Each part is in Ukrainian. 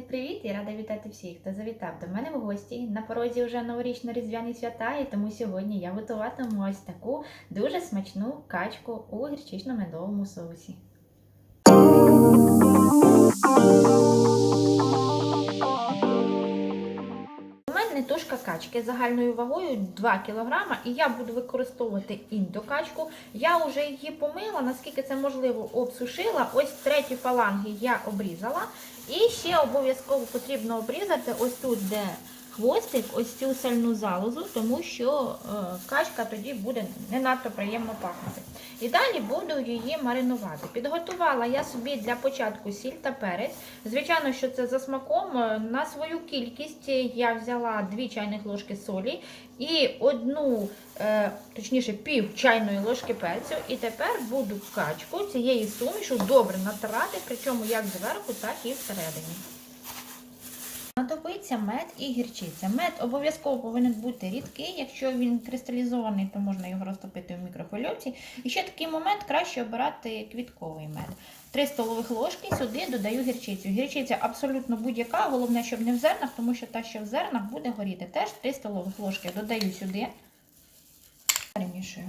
Величезний привіт і рада вітати всіх, хто завітав до мене в гості. На порозі вже новорічно-різдвяні свята, і тому сьогодні я готуватиму ось таку дуже смачну качку у гірчично-медовому соусі. У мене тушка качки загальною вагою 2 кг, і я буду використовувати індокачку. Я вже її помила, наскільки це можливо, обсушила. Ось треті фаланги я обрізала. І ще обов'язково потрібно обрізати ось тут, де хвостик, ось цю сальну залозу, тому що е, качка тоді буде не надто приємно пахнути. І далі буду її маринувати. Підготувала я собі для початку сіль та перець. Звичайно, що це за смаком. Е, На свою кількість я взяла 2 чайних ложки солі і одну, е, точніше, пів чайної ложки перцю. І тепер буду качку цієї сумішу добре натирати, причому як зверху, так і всередині. Знадобиться мед і гірчиця. Мед обов'язково повинен бути рідкий. Якщо він кристалізований, то можна його розтопити в мікрохвильовці. І ще такий момент краще обирати квітковий мед. 3 столових ложки сюди додаю гірчицю. Гірчиця абсолютно будь-яка, головне, щоб не в зернах, тому що та, що в зернах, буде горіти. Теж 3 столових ложки додаю сюди. Перемішую.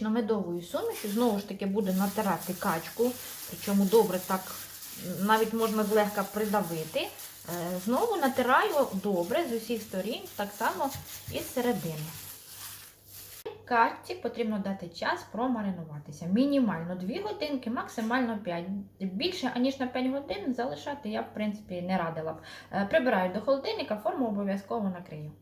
Медовою сумішю знову ж таки буду натирати качку, причому добре так навіть можна злегка придавити. Е, Знову натираю добре з усіх сторін, так само і з середини. Карті потрібно дати час промаринуватися. Мінімально 2 годинки, максимально 5. Більше, аніж на 5 годин залишати я, в принципі, не радила б. Е, Прибираю до холодильника, форму обов'язково накрию.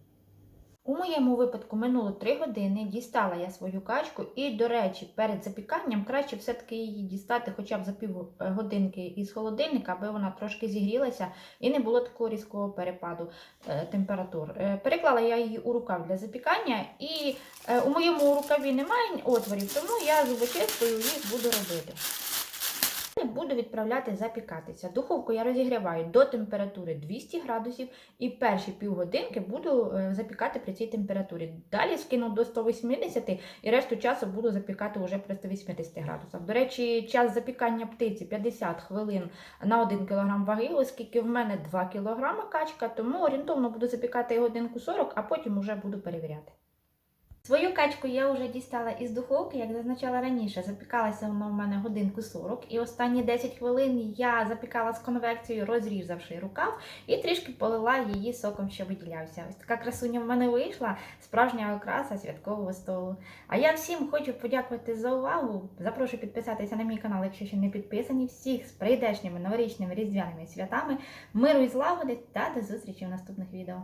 У моєму випадку минуло 3 години, дістала я свою качку, і, до речі, перед запіканням краще все-таки її дістати хоча б за пів годинки із холодильника, аби вона трошки зігрілася і не було такого різкого перепаду е, температур. Е, переклала я її у рукав для запікання, і е, у моєму рукаві немає отворів, тому я зубочисткою їх буду робити. Буду відправляти запікатися. Духовку я розігріваю до температури 200 градусів і перші півгодинки буду е, запікати при цій температурі. Далі скину до 180 і решту часу буду запікати вже при 180 градусах. До речі, час запікання птиці 50 хвилин на 1 кг ваги, оскільки в мене 2 кг качка, тому орієнтовно буду запікати годинку 40, а потім вже буду перевіряти. Свою качку я вже дістала із духовки, як зазначала раніше, запікалася вона в мене годинку 40, і останні 10 хвилин я запікала з конвекцією, розрізавши рукав, і трішки полила її соком, що виділявся. Ось така красуня в мене вийшла, справжня окраса святкового столу. А я всім хочу подякувати за увагу. Запрошую підписатися на мій канал, якщо ще не підписані. Всіх з прийдешніми новорічними різдвяними святами, миру і злагоди та до зустрічі в наступних відео.